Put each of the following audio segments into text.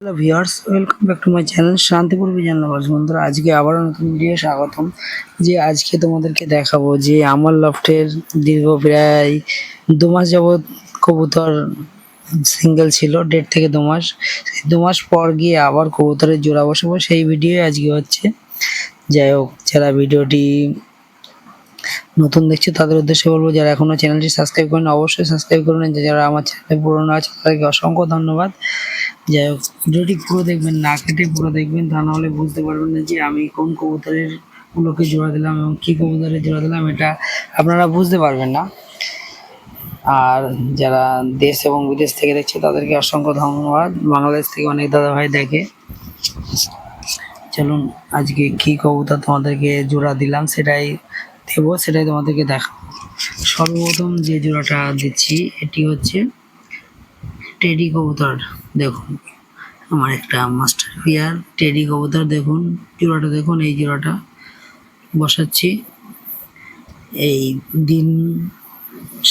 Hello viewers welcome back to my channel Shantipur বিজান lovers বন্ধুরা, আজকে আবারও নতুন ভিডিও স্বাগতম। যে আজকে তোমাদেরকে দেখাবো যে আমার লফটের দীর্ঘ প্রায় দু মাস যাবৎ কবুতর সিঙ্গেল ছিল, দেড় থেকে দু মাস। দু মাস পর গিয়ে আবার কবুতরের জোড়া বসাবো। সেই ভিডিও আজকে হচ্ছে। যাই হোক, যারা ভিডিওটি নতুন দেখছ, তাদের উদ্দেশ্যে বলব, যারা এখনও চ্যানেলটি সাবস্ক্রাইব করেন অবশ্যই সাবস্ক্রাইব করে নিন। যারা আমার চ্যানেলে পুরনো আছে, তাদেরকে অসংখ্য ধন্যবাদ। যাই হোক ভিডিওটি পুরো দেখবেন, না কেটে পুরো দেখবেন, তা নাহলে বুঝতে পারবেন না যে আমি কোন কবুতরের গুলোকে জোড়া দিলাম এবং কী কবুতরের জোড়া দিলাম, এটা আপনারা বুঝতে পারবেন না। আর যারা দেশ এবং বিদেশ থেকে দেখছে, তাদেরকে অসংখ্য ধন্যবাদ। বাংলাদেশ থেকে অনেক দাদা ভাই দেখে। চলুন, আজকে কি কবুতর তোমাদেরকে জোড়া দিলাম, সেটাই দেবো, সেটাই তোমাদেরকে দেখা সর্বপ্রথম যে জোড়াটা দিচ্ছি, এটি হচ্ছে টেডি কবুতর। দেখুন, আমার একটা মাস্টার পিয়ার টেডি কবুতর দেখুন, জোড়াটা দেখুন, এই জোড়াটা বসাচ্ছি। এই দিন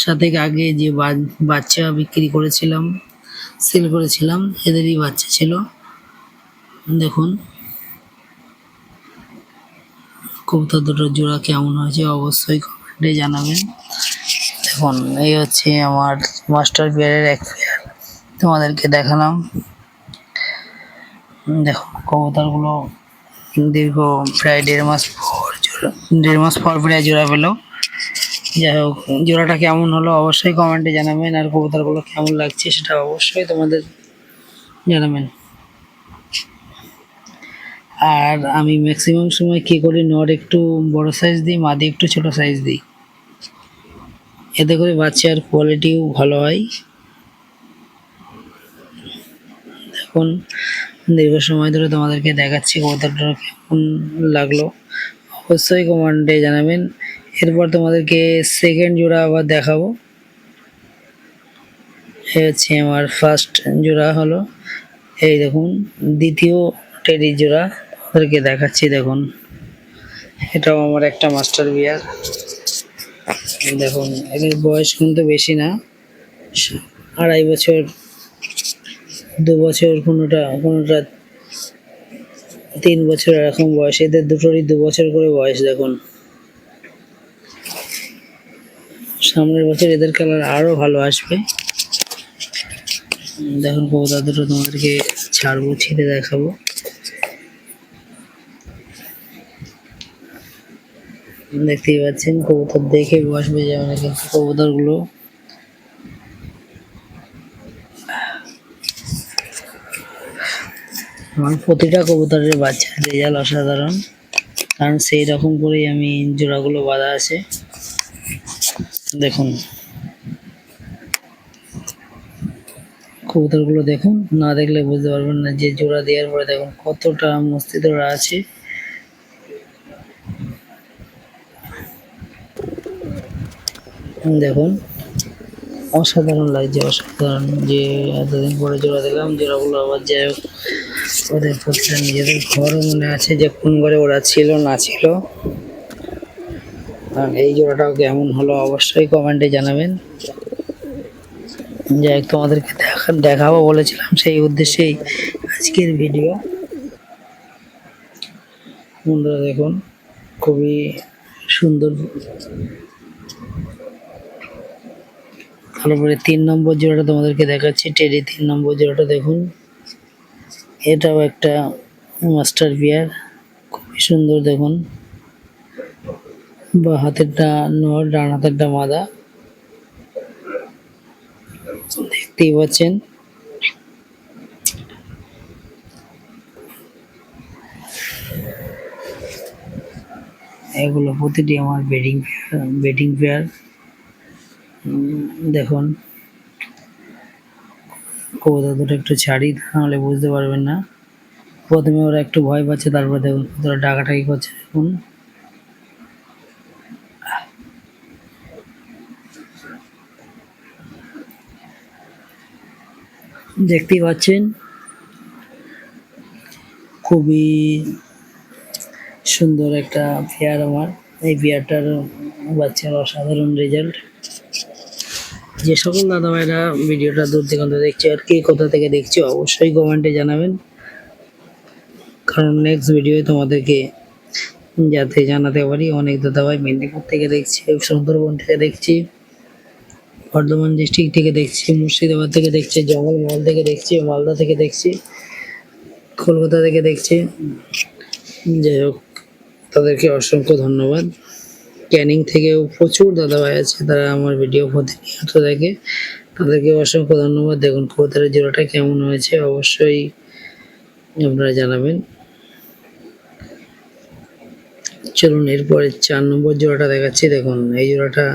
সাথে আগে যে বাচ্চা বিক্রি করেছিলাম, সেল করেছিলাম, এদেরই বাচ্চা ছিল। দেখুন, কবুতর দুটোর জোড়া কেমন হয়েছে অবশ্যই কমেন্টে জানাবেন। দেখুন, এই হচ্ছে আমার মাস্টার পেয়ারের এক পেয়ার তোমাদেরকে দেখালাম। দেখুন কবুতরগুলো দীর্ঘ প্রায় দেড় মাস পর জোড়া দেড় মাস পর প্রায় জোড়া পেল। যাই হোক, জোড়াটা কেমন হলো অবশ্যই কমেন্টে জানাবেন, আর কবুতরগুলো কেমন লাগছে সেটা অবশ্যই তোমাদের জানাবেন। আর আমি ম্যাক্সিমাম সময় কী করি, নর একটু বড় সাইজ দিই, মাদি একটু ছোট সাইজ দিই। এতে করে বাচ্চার কোয়ালিটিও ভালো হয়। দেখুন দীর্ঘ সময় ধরে তোমাদেরকে দেখাচ্ছি কবুতরটা কেমন লাগল। অবশ্যই কমেন্টে জানাবেন। এরপর তোমাদেরকে সেকেন্ড জোড়া আবার দেখাবো। এই হচ্ছে আমার ফার্স্ট জোড়া হলো। এই দেখুন, দ্বিতীয় টেডি জোড়া তোমাদেরকে দেখাচ্ছি, দেখুন। এটাও আমার একটা মাস্টার বিয়ার দেখুন, এদের বয়স কিন্তু বেশি না। আড়াই বছর দু বছর, কোনোটা কোনোটা তিন বছর এরকম বয়স। এদের দুটোরই দু বছর করে বয়স দেখুন। সামনের বছর এদের কালার আরও ভালো আসবে। দেখুন কবুতর দুটো তোমাদেরকে ছাড়বো, ছেড়ে দেখাবো। দেখতেই পাচ্ছেন, কবুতর দেখে বসবে যাবে না কিন্তু কবুতর আমার প্রতিটা কবুতরের বাচ্চার রেজাল্ট অসাধারণ। কারণ সেই রকম করেই আমি জোড়াগুলো বাঁধা আছে। দেখুন। কবুতরগুলো দেখুন। না দেখলে বুঝতে পারবেন না যে জোড়া দেওয়ার পরে দেখুন কতটা মস্তি ধরা আছে। দেখুন। অসাধারণ লাগছে, অসাধারণ যে এতদিন পরে জোড়া দিলাম জোড়াগুলো আবার যাই হোক, ওদের প্রতিটা নিজেদের ঘরও মনে আছে যে কোন ঘরে ওরা ছিল, না ছিল। আর এই জোড়াটাও কেমন হলো অবশ্যই কমেন্টে জানাবেন। যাই তোমাদেরকে দেখা দেখাবো বলেছিলাম সেই উদ্দেশ্যেই আজকের ভিডিও বন্ধুরা দেখুন, খুবই সুন্দর তারপরে তিন নম্বর জোড়াটা তোমাদেরকে দেখাচ্ছি, টেডি তিন নম্বর জোড়াটা দেখুন। এটাও একটা মাস্টার বিয়ার, খুবই সুন্দর দেখুন। বা হাতেরটা নর, ডান হাতেরটা মাদা। দেখতেই পাচ্ছেন। এগুলো প্রতিটি আমার বেডিং বেডিং পেয়ার। দেখুন। কবুতর দুটো একটু ছাড়ি তাহলে বুঝতে পারবেন না। প্রথমে ওরা একটু ভয় পাচ্ছে, তারপর দেখুন ওরা ডাকাটাকি করছে, দেখুন। দেখতেই পাচ্ছেন? খুবই সুন্দর একটা পেয়ার আমার। এই পেয়ারটার বাচ্চার অসাধারণ রেজাল্ট যে সকল দাদা ভাইরা ভিডিওটা দূর দিগন্ত দেখছে আর কে কোথা থেকে দেখছে, অবশ্যই কমেন্টে জানাবেন। কারণ নেক্সট ভিডিও তোমাদেরকে যাতে জানাতে পারি, অনেক দাদা ভাই মেদিনীপুর থেকে দেখছি, সুন্দরবন থেকে দেখছি, বর্ধমান ডিস্ট্রিক্ট থেকে দেখছি, মুর্শিদাবাদ থেকে দেখছি, জঙ্গলমহল থেকে দেখছি, মালদা থেকে দেখছি, কলকাতা থেকে দেখছি। যাই হোক, তাদেরকে অসংখ্য ধন্যবাদ। ক্যানিং থেকেও প্রচুর দাদাভাই আছে, তারা আমার ভিডিও প্রতিনিয়ত দেখে। তাদেরকে অসংখ্য ধন্যবাদ। দেখুন, কবুতরের জোড়াটা কেমন হয়েছে, অবশ্যই আপনারা জানাবেন। চলুন, এরপরে চার নম্বর জোড়াটা দেখাচ্ছি। দেখুন, এই জোড়াটা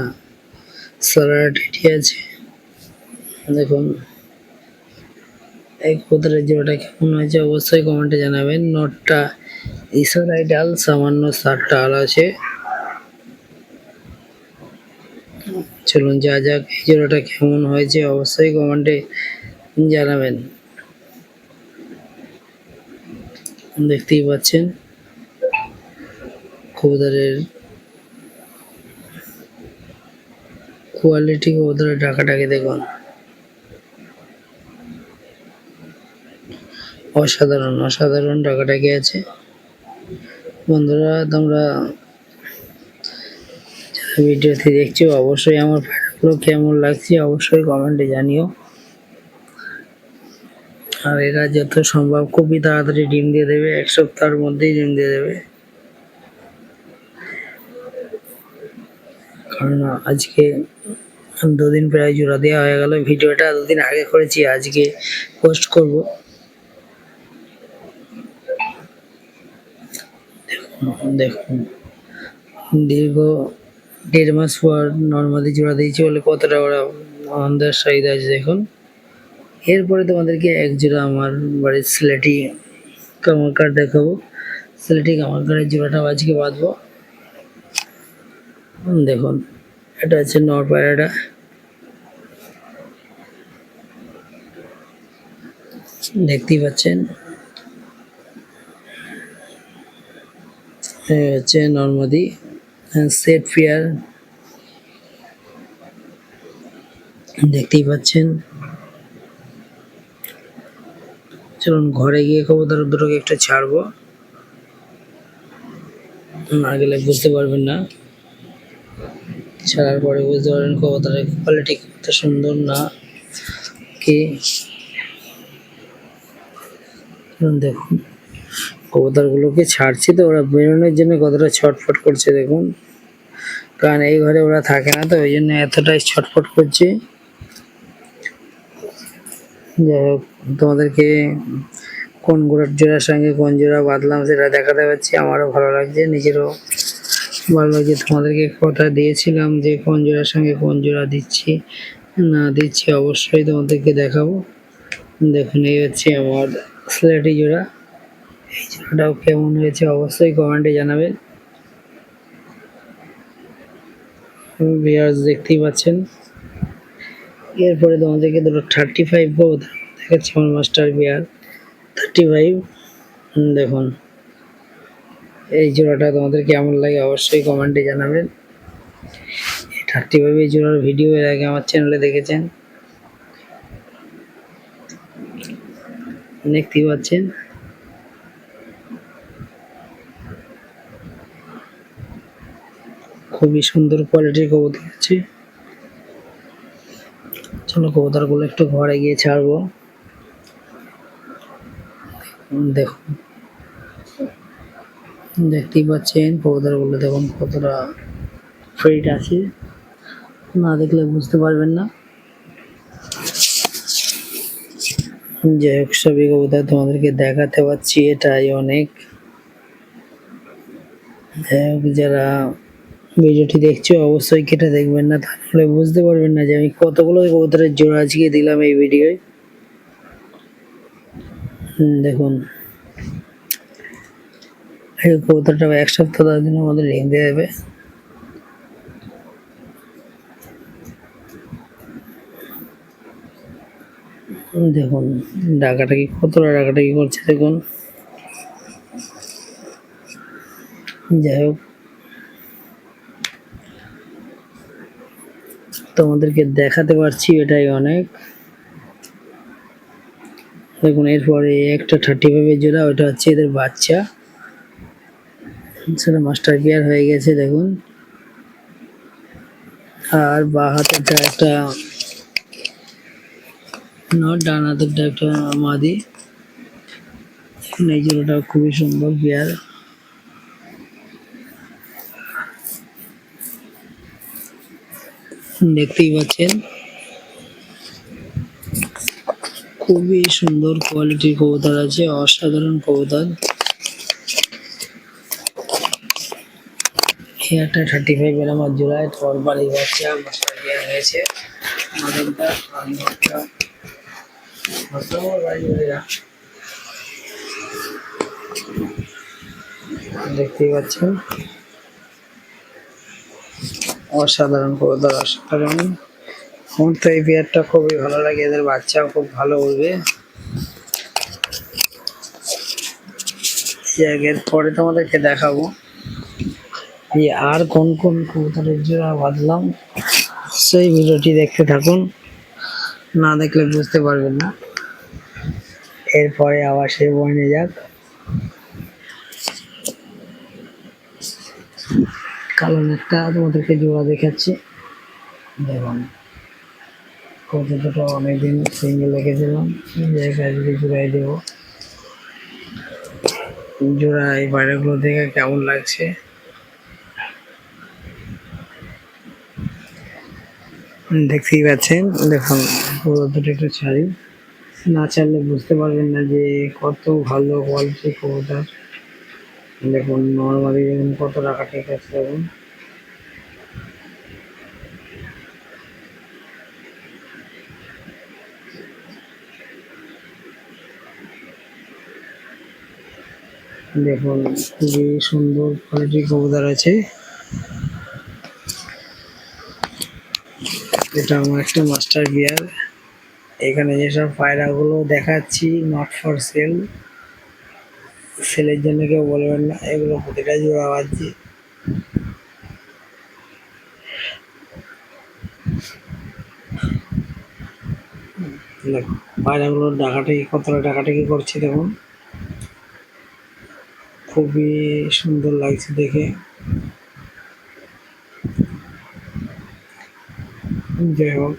সালারা টেটি আছে। দেখুন, এই কবুতরের জোড়াটা কেমন হয়েছে, অবশ্যই কমেন্টে জানাবেন। নটটা ইসারাই ডাল সামান্য সাতটা আল আছে। চলুন যা যাক, এই জোড়াটা কেমন হয়েছে অবশ্যই কমেন্টে জানাবেন। দেখতেই পাচ্ছেন, কবুতরের কোয়ালিটি কবুতরের টাকাটাকে দেখুন। অসাধারণ অসাধারণ টাকাটাকে আছে। বন্ধুরা, তোমরা যারা ভিডিওতে দেখছ, অবশ্যই আমার প্যারাগুলো কেমন লাগছে অবশ্যই কমেন্টে জানিও। আর এরা যত সম্ভব খুবই তাড়াতাড়ি ডিম দিয়ে দেবে, এক সপ্তাহের মধ্যেই ডিম দিয়ে দেবে। কারণ আজকে দুদিন প্রায় জোড়া দেওয়া হয়ে গেল, ভিডিওটা দুদিন আগে করেছি, আজকে পোস্ট করব। দেখুন দেখুন। দীর্ঘ দেড় মাস পর নর্মালি জোড়া দিয়েছি বলে কতটা ওরা আন্দাজ সাইড আছে দেখুন। এরপরে তোমাদেরকে এক জোড়া আমার বাড়ির সিলেটি কামার কার্ড দেখাবো। সিলেটি কামার কার্ডের জোড়াটাও আজকে বাঁধবো। দেখুন, এটা হচ্ছে নর পায়রাটা। দেখতেই পাচ্ছেন। হচ্ছে নর্মাদি। সেট ফিয়ার দেখতেই পাচ্ছেন। চলুন ঘরে গিয়ে কবুতর দুটোকে একটা ছাড়বো। না গেলে বুঝতে পারবেন না। ছাড়ার পরে বুঝতে পারবেন কবুতরের কোয়ালিটি কত সুন্দর না। কি দেখুন। কবুতরগুলোকে ছাড়ছি তো, ওরা বেরোনোর জন্য কতটা ছটফট করছে দেখুন। কারণ এই ঘরে ওরা থাকে না তো, ওই জন্য এতটাই ছটফট করছে। যাই হোক, তোমাদেরকে কোন গোড়ার জোড়ার সঙ্গে কোন জোড়া বাঁধলাম সেটা দেখাতে পারছি। আমারও ভালো লাগছে, নিজেরও ভালো লাগছে। তোমাদেরকে কথা দিয়েছিলাম যে কোন জোড়ার সঙ্গে কোন জোড়া দিচ্ছি, না দিচ্ছি অবশ্যই তোমাদেরকে দেখাবো। দেখুন, এই হচ্ছে আমার স্লেটি জোড়া। এই জোড়াটাও কেমন হয়েছে অবশ্যই কমেন্টে জানাবেন। ভিউয়ার্স দেখতেই পাচ্ছেন। এরপরে তোমাদেরকে দুটো থার্টি ফাইভ বউ দেখাচ্ছি আমার মাস্টার বিয়ার থার্টি ফাইভ দেখুন। এই জোড়াটা তোমাদের কেমন লাগে অবশ্যই কমেন্টে জানাবেন। এই থার্টি ফাইভ এই জোড়ার ভিডিও এর আগে আমার চ্যানেলে দেখেছেন। দেখতেই পাচ্ছেন। খুবই সুন্দর কোয়ালিটির কবুতর আছে। চলো কবুতরগুলো একটু ঘরে গিয়ে ছাড়বো। দেখুন দেখতেই পাচ্ছেন কবুতরগুলো, দেখুন কতটা ফিট আছে। না দেখলে বুঝতে পারবেন না। যাই হোক, সবই কবুতর তোমাদেরকে দেখাতে পারছি এটাই অনেক। যাই হোক, যারা ভিডিওটি দেখছ, অবশ্যই কেটে দেখবেন না তাহলে বুঝতে পারবেন না যে আমি কতগুলো কবুতরের জোড়া আজকে দিলাম এই ভিডিওয়। দেখুন। এই কবুতরটা এক সপ্তাহ দশ দিনের মধ্যে ডিম দিয়ে দেবে। দেখুন ডাকাটা কি কতটা ডাকাটা কি করছে, দেখুন। যাই হোক তোমাদেরকে দেখাতে পারছি, এটাই অনেক। দেখুন, এরপরে একটা থার্টি ফাইভের জোড়া, ওটা হচ্ছে এদের বাচ্চা। সেটা মাস্টার গিয়ার হয়ে গেছে, দেখুন। আর বা হাতেরটা একটা ডান হাতেরটা একটা মাদি। এই জোড়াটা খুবই সুন্দর গিয়ার দেখতেই পাচ্ছেন। খুবই সুন্দর কোয়ালিটির কবুতর আছে, অসাধারণ কবুতর। একটা থার্টি ফাইভ এর আমার জোড়ায় তোর বাড়ি দেওয়া হয়েছে। দেখতেই পাচ্ছেন। অসাধারণ কবুতর অসাধারণ। আমার তো এই পেয়ারটা খুবই ভালো লাগে, এদের বাচ্চাও খুব ভালো উঠবে এর পরে তোমাদেরকে দেখাবো। যে আর কোন কোন কবুতরের জোড়া বাঁধলাম, সেই ভিডিওটি দেখতে থাকুন। না দেখলে বুঝতে পারবেন না। এরপরে আবার সে বনে যাক। কালো একটা তোমাদেরকে জোড়া দেখাচ্ছি। দেখুন, কতটা অনেকদিন সিঙ্গেল রেখেছিলাম জায়গায় যদি জোড়াই দেবো। জোড়া এই বাইরেগুলো দেখে কেমন লাগছে? দেখতেই পাচ্ছেন, দেখুন, পুরো দুটো একটু ছাড়ি। না ছাড়লে বুঝতে পারবেন না যে কত ভালো কোয়ালিটি কবুতর দেখুন নর্মালি দেখুন কত টাকা ঠিক আছে দেখুন। দেখুন, খুবই সুন্দর কোয়ালিটির কবুতর আছে। এটা আমার একটা মাস্টার গিয়ার এখানে যেসব পায়রাগুলো দেখাচ্ছি নট ফর সেল সেলের জন্য কেউ বলবেন না, এগুলো প্রতিটা জোড়া বাজছে দেখুন পায়রাগুলোর ডাকাটাকি কতটা ডাকাটাকি করছে দেখুন। খুবই সুন্দর লাগছে দেখে। যাই হোক,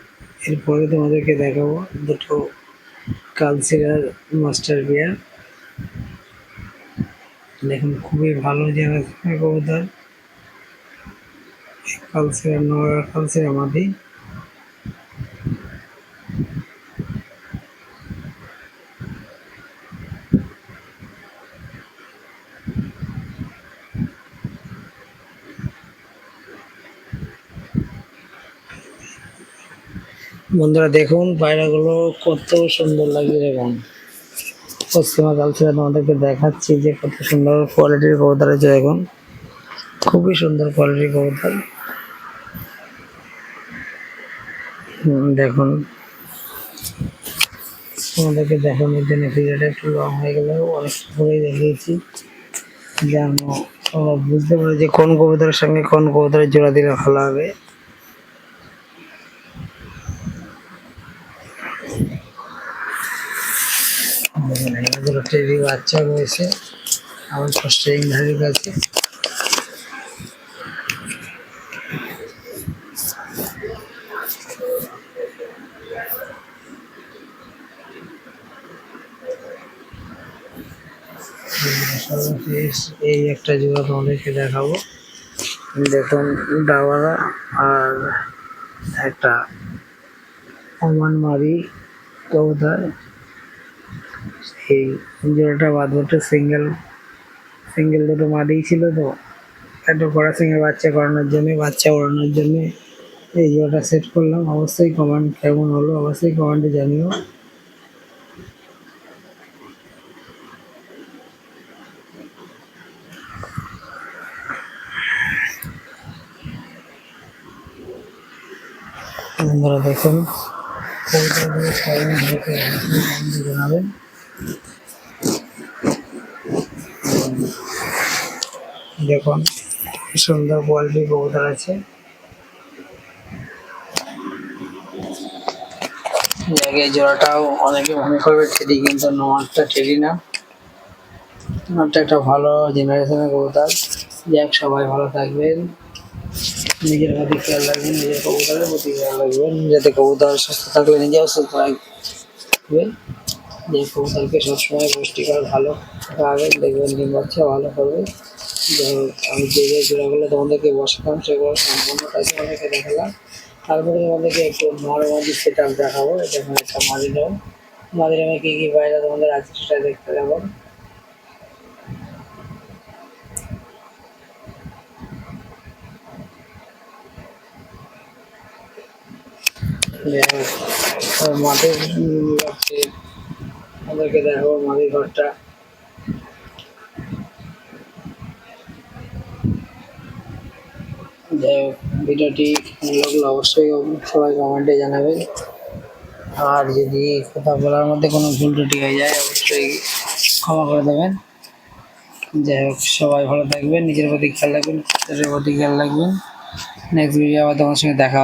এরপরে তোমাদেরকে দেখাবো দুটো কালচিরার মাস্টার বিয়ার। দেখুন, খুবই ভালো জেনারেশনের কবুতর। কালচিরা নয়া কালচিরা মাদি বন্ধুরা, দেখুন পায়রাগুলো কত সুন্দর লাগে দেখুন। পশ্চিমা কালচার তোমাদেরকে দেখাচ্ছি যে কত সুন্দর কোয়ালিটির কবুতর আছে এখন খুবই সুন্দর কোয়ালিটির কবুতর। দেখুন। তোমাদেরকে দেখানোর জন্য ভিডিওটা একটু লং হয়ে গেলেও অনেক ধরেই দেখিয়েছি। যেন বুঝতে পারো যে কোন কবুতরের সঙ্গে কোন কবুতরের জোড়া দিলে ভালো হবে। বাচ্চা রয়েছে। এই একটা জোড়া তোমাদেরকে দেখাবো। দেখুন ডাবারা আর একটা ওমান মারি কবুতর এই জোড়াটা বাদ বাদবাটা সিঙ্গেল সিঙ্গেল দুটো মাদিই ছিল তো। একটা কড়া সিঙ্গেল বাচ্চা করানোর জন্য, বাচ্চা ওড়ানোর জন্য এই জোড়াটা সেট করলাম। অবশ্যই কমেন্ট কেমন হলো, অবশ্যই কমেন্টে জানিও। বন্ধুরা দেখুন জানাবেন। দেখুন সুন্দর কোয়ালিটি কবুতর আছে। জোড়াটাও অনেকে মনে করবে টেডি কিন্তু নোয়ারটা টেডি না। নোয়ারটা একটা ভালো জেনারেশনের কবুতর। যাক, সবাই ভালো থাকবেন। নিজের প্রতি খেয়াল রাখবেন, নিজের কবুতরের প্রতি খেয়াল রাখবেন। যাতে কবুতর সুস্থ থাকলে নিজেও সুস্থ থাকবে। যে কবুতরকে সবসময় পুষ্টিকর, ভালো খাওয়াবেন, দেখবেন ডিম বাচ্চা ভালো করবে আমি যে যে জোড়াগুলো তোমাদেরকে বসালাম সেগুলো সম্পূর্ণটাই তোমাদেরকে দেখালাম। তারপরে তোমাদেরকে একটু নর্মালি সেট আপ দেখাবো। এটা এখানে একটা মাঝি নেব মাঝির আমি কী কী বাইরে তোমাদের আছে সেটা দেখতে যাব। যাই আমাদেরকে দেখাবো মাটির ঘরটা। ভিডিওটি ভালো লাগলে অবশ্যই সবাই কমেন্টে জানাবেন। আর যদি কথা বলার মধ্যে কোনো ভুল ত্রুটি হয়ে যায়, অবশ্যই ক্ষমা করে দেবেন। যাই হোক, সবাই ভালো থাকবেন, নিজের প্রতি খেয়াল রাখবেন প্রতি খেয়াল রাখবেন। নেক্সট ভিডিও আবার তোমার সঙ্গে দেখা।